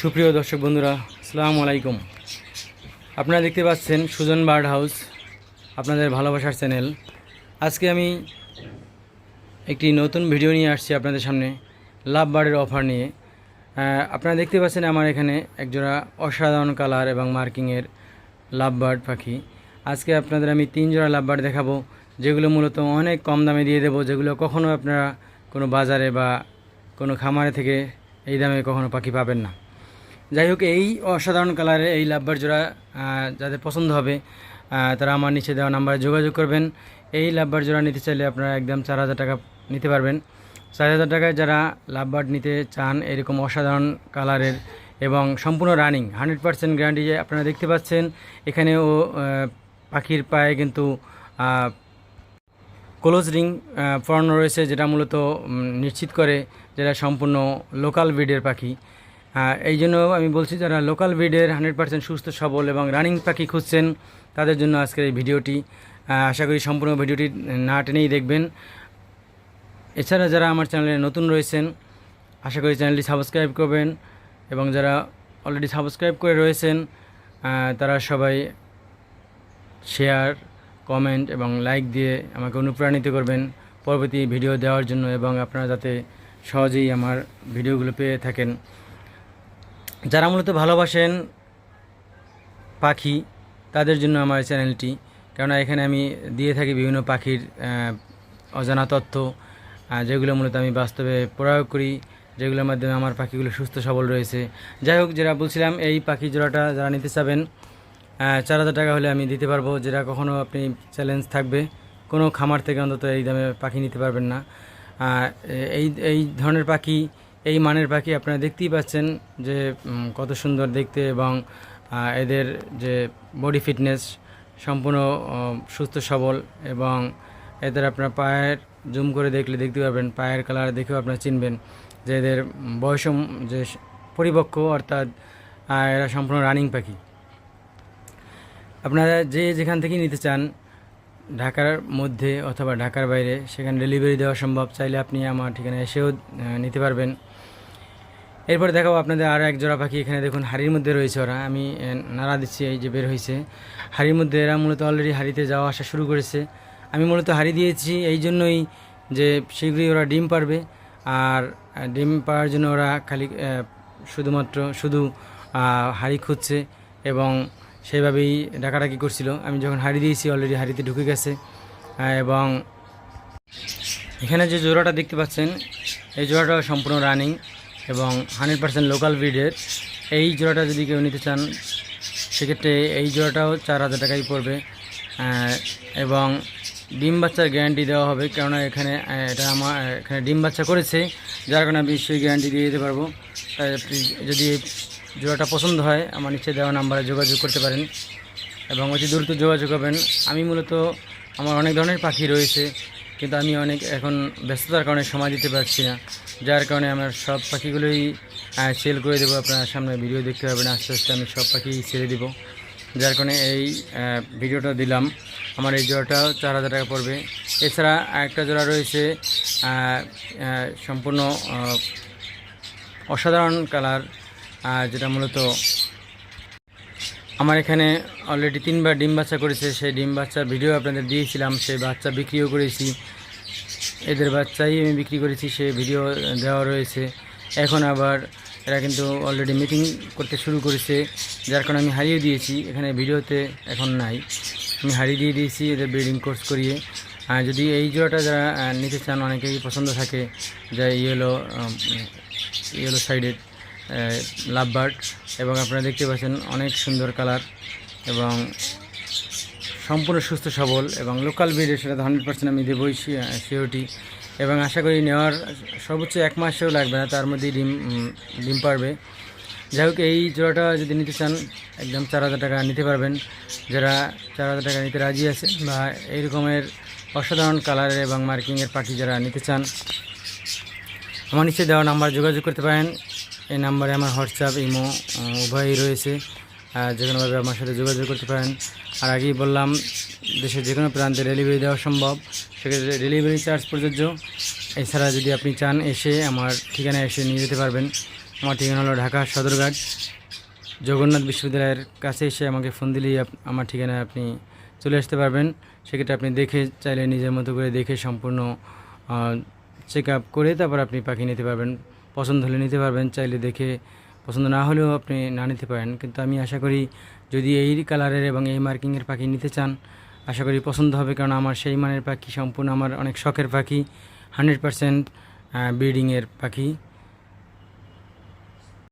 সুপ্রিয় দর্শক বন্ধুরা, আসসালামু আলাইকুম। আপনারা দেখতে পাচ্ছেন সুজন বার্ড হাউস আপনাদের ভালোবাসার চ্যানেল। আজকে আমি একটি নতুন ভিডিও নিয়ে আসছি আপনাদের সামনে, লাভ বার্ডের অফার নিয়ে। আপনারা দেখতে পাচ্ছেন আমার এখানে একজোড়া অসাধারণ কালার এবং মার্কিংয়ের লাভ বার্ড পাখি। আজকে আপনাদের আমি তিন জোড়া লাভ বার্ড দেখাবো, যেগুলো মূলত অনেক কম দামে দিয়ে দেবো, যেগুলো কখনো আপনারা কোনো বাজারে বা কোনো খামারে থেকে এই দামে কখনো পাখি পাবেন না। যাই হোক, এই অসাধারণ কালারের এই লাভবার জোড়া যাদের পছন্দ হবে তারা আমার নিচে দেওয়া নাম্বারে যোগাযোগ করবেন। এই লাভবার জোড়া নিতে চাইলে আপনারা একদম চার হাজার টাকা নিতে পারবেন। চার হাজার টাকায় যারা লাভবার্ড নিতে চান, এরকম অসাধারণ কালারের এবং সম্পূর্ণ রানিং হান্ড্রেড পার্সেন্ট গ্যারান্টি আপনারা দেখতে পাচ্ছেন, এখানেও পাখির পায়ে কিন্তু ক্লোজ রিং পরানো রয়েছে, যেটা মূলত নিশ্চিত করে যেটা সম্পূর্ণ লোকাল ব্রিডের পাখি। এই জন্য আমি বলছি যারা লোকাল ব্রিডের হান্ড্রেড পার্সেন্ট সুস্থ, সবল এবং রানিং পাখি খুঁজছেন, তাদের জন্য আজকের এই ভিডিওটি আশা করি সম্পূর্ণ ভিডিওটি না টেনেই দেখবেন। এছাড়া যারা আমার চ্যানেলে নতুন রয়েছেন, আশা করি চ্যানেলটি সাবস্ক্রাইব করবেন এবং যারা অলরেডি সাবস্ক্রাইব করে রয়েছেন তারা সবাই শেয়ার কমেন্ট এবং লাইক দিয়ে আমাকে অনুপ্রাণিত করবেন পরবর্তী ভিডিও দেওয়ার জন্য এবং আপনারা যাতে সহজেই আমার ভিডিওগুলো পেয়ে থাকেন। যারা মূলত ভালোবাসেন পাখি, তাদের জন্য আমার চ্যানেলটি। কেননা এখানে আমি দিয়ে থাকি বিভিন্ন পাখির অজানা তথ্য যেগুলো মূলত আমি বাস্তবে প্রয়োগ করি, যেগুলোর মাধ্যমে আমার পাখিগুলো সুস্থ, সবল রয়েছে। যাই হোক, যেটা বলছিলাম, এই পাখি জোড়াটা যারা নিতে চাবেন চার হাজার টাকা হলে আমি দিতে পারব। যেটা কখনও আপনি চ্যালেঞ্জ থাকবে, কোনো খামার থেকে অন্তত এই দামে পাখি নিতে পারবেন না। এই এই ধরনের পাখি এই মানের পাখি আপনারা দেখতেই পাচ্ছেন যে কত সুন্দর দেখতে এবং এদের যে বডি ফিটনেস সম্পূর্ণ সুস্থ সবল এবং এদের আপনার পায়ের জুম করে দেখলে দেখতে পাবেন পায়ের কালার দেখেও আপনারা চিনবেন যে এদের বয়স যে পরিপক্ক অর্থাৎ এরা সম্পূর্ণ রানিং পাখি। আপনারা যে যেখান থেকে নিতে চান ঢাকার মধ্যে অথবা ঢাকার বাইরে সেখানে ডেলিভারি দেওয়া সম্ভব, চাইলে আপনি আমার ঠিকানায় এসেও নিতে পারবেন। এরপর দেখাবো আপনাদের আরও এক জোড়া পাখি, এখানে দেখুন হাড়ির মধ্যে রয়েছে ওরা। আমি নাড়া দিচ্ছি এই যে বের হয়েছে হাড়ির মধ্যে এরা মূলত অলরেডি হাড়িতে যাওয়া আসা শুরু করেছে। আমি মূলত হাড়ি দিয়েছি এই জন্যই যে শীঘ্রই ওরা ডিম পারবে। আর ডিম পাওয়ার জন্য ওরা খালি শুধুমাত্র, শুধু হাড়ি খুঁজছে এবং সেইভাবেই ডাকাডাকি করছিল। আমি যখন হাড়ি দিয়েছি অলরেডি হাড়িতে ঢুকে গেছে। এবং এখানে যে জোড়াটা দেখতে পাচ্ছেন, এই জোড়াটা সম্পূর্ণ রানিং এবং হান্ড্রেড পার্সেন্ট লোকাল ব্রিডের এই জোড়াটা যদি কেউ নিতে চান, সেক্ষেত্রে এই জোড়াটাও চার হাজার টাকাই পড়বে। এবং ডিম বাচ্চার গ্যারান্টি দেওয়া হবে, কেননা এখানে এটা আমার, এখানে ডিম বাচ্চা করেছে। যার কারণে আমি সেই গ্যারান্টি দিয়ে দিতে পারব। যদি জোড়াটা পছন্দ হয়, আমার নিচে দেওয়া নাম্বারে যোগাযোগ করতে পারেন এবং অতি দ্রুত যোগাযোগ করবেন। আমি মূলত, আমার অনেক ধরনের পাখি রয়েছে, কিন্তু আমি অনেক এখন ব্যস্ততার কারণে সময় দিতে পারছি না। যার কারণে আমার সব পাখিগুলোই সেল করে দেবো। আপনার সামনে ভিডিও দেখতে পাবেন আস্তে আস্তে আমি সব পাখি ছেড়ে দেবো। যার কারণে এই ভিডিওটা দিলাম। আমার এই জোড়াটাও চার হাজার টাকা পড়বে। এছাড়া একটা জোড়া রয়েছে সম্পূর্ণ অসাধারণ কালার যেটা মূলত আমার এখানে অলরেডি তিনবার ডিম বাচ্চা করেছে। সেই ডিম বাচ্চার ভিডিও আপনাদের দিয়েছিলাম, সেই বাচ্চা বিক্রিও করেছি। এদের বাচ্চাই আমি বিক্রি করেছি সে ভিডিও দেওয়া রয়েছে। এখন আবার এরা কিন্তু অলরেডি মিটিং করতে শুরু করেছে, যার কারণে আমি হারিয়ে দিয়েছি। এখানে ভিডিওতে এখন নাই। আমি হারিয়ে দিয়ে দিয়েছি এদের ব্রিডিং কোর্স করিয়ে। আর যদি এই জোড়াটা যারা নিতে চান, অনেকেই পছন্দ থাকে, যা yellow yellow sided love bird এবং আপনারা দেখতে পাচ্ছেন অনেক সুন্দর কালার এবং সম্পূর্ণ সুস্থ সবল এবং লোকাল ব্রিডের সেটা হান্ড্রেড পার্সেন্ট আমি দেবই সিওরিটি। এবং আশা করি নেওয়ার সর্বোচ্চ এক মাসেও লাগবে না, তার মধ্যেই ডিম ডিম পারবে। যাই হোক, এই জোড়াটা যদি নিতে চান, একদম চার হাজার টাকা নিতে পারবেন। যারা চার হাজার টাকা নিতে রাজি আছে বা এই রকমের অসাধারণ কালারের এবং মার্কিংয়ের পাখি যারা নিতে চান, আমার নিচে দেওয়া নাম্বার যোগাযোগ করতে পারেন। এই নাম্বারে আমার হোয়াটসঅ্যাপ, ইমো উভয়ই রয়েছে। যে কোনোভাবে আমার সাথে যোগাযোগ করতে পারেন। আর আগেই বললাম, দেশের যে কোনো প্রান্তে ডেলিভারি দেওয়া সম্ভব। সেক্ষেত্রে ডেলিভারি চার্জ প্রযোজ্য। এছাড়া যদি আপনি চান এসে আমার ঠিকানায় এসে নিয়ে যেতে পারবেন। আমার ঠিকানা হলো ঢাকা সদরঘাট। জগন্নাথ বিশ্ববিদ্যালয়ের কাছে এসে আমাকে ফোন দিলেই আমার ঠিকানায় আপনি চলে আসতে পারবেন। সেক্ষেত্রে আপনি দেখে, চাইলে নিজের মতো করে দেখে সম্পূর্ণ চেক আপ করে তারপর আপনি পাখি নিতে পারবেন। পছন্দ হলে নিতে পারবেন, চাইলে দেখে পছন্দ না হলেও আপনি না নিতে পারেন। কিন্তু আমি আশা করি যদি এই কালারের এবং এই মার্কিংয়ের পাখি নিতে চান, আশা করি পছন্দ হবে। কারণ আমার সেই মানের পাখি সম্পূর্ণ আমার অনেক শখের পাখি, হানড্রেড পারসেন্ট ব্রিডিংয়ের পাখি।